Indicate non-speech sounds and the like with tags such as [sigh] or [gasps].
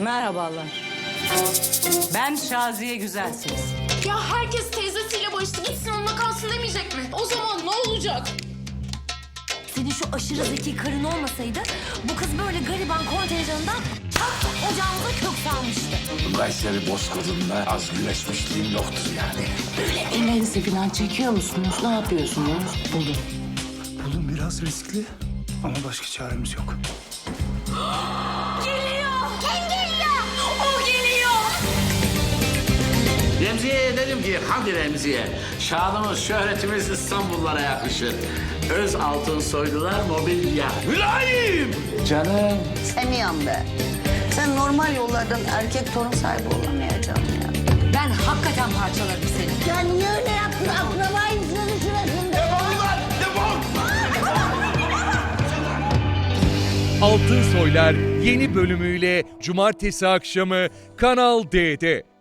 Merhabalar. Ben Şaziye Güzelsiniz. Ya herkes teyzesiyle barıştı. Gitsin onunla kalsın demeyecek mi? O zaman ne olacak? Senin şu aşırı zeki karın olmasaydı bu kız böyle gariban kontenjanından çat ocağımıza kök salmıştı. Kayseri Bozkır'ında az güleşmişliğim yoktur yani. Ellerinizi falan çekiyor musunuz? Ne yapıyorsunuz? Bulun. Bulun biraz riskli ama başka çaremiz yok. [gasps] Remziye dedim ki hadi Remziye. Şanımız, şöhretimiz İstanbullara yakışır. Öz altın soylular mobilya. Mülayim! Canım. Semiham be. Sen normal yollardan erkek torun sahibi olamayacaksın ya. Ben hakikaten parçalarım seni. Ya niye öyle yaptın? Akraba insanı şurasında. Altın Soylar yeni bölümüyle cumartesi akşamı Kanal D'de.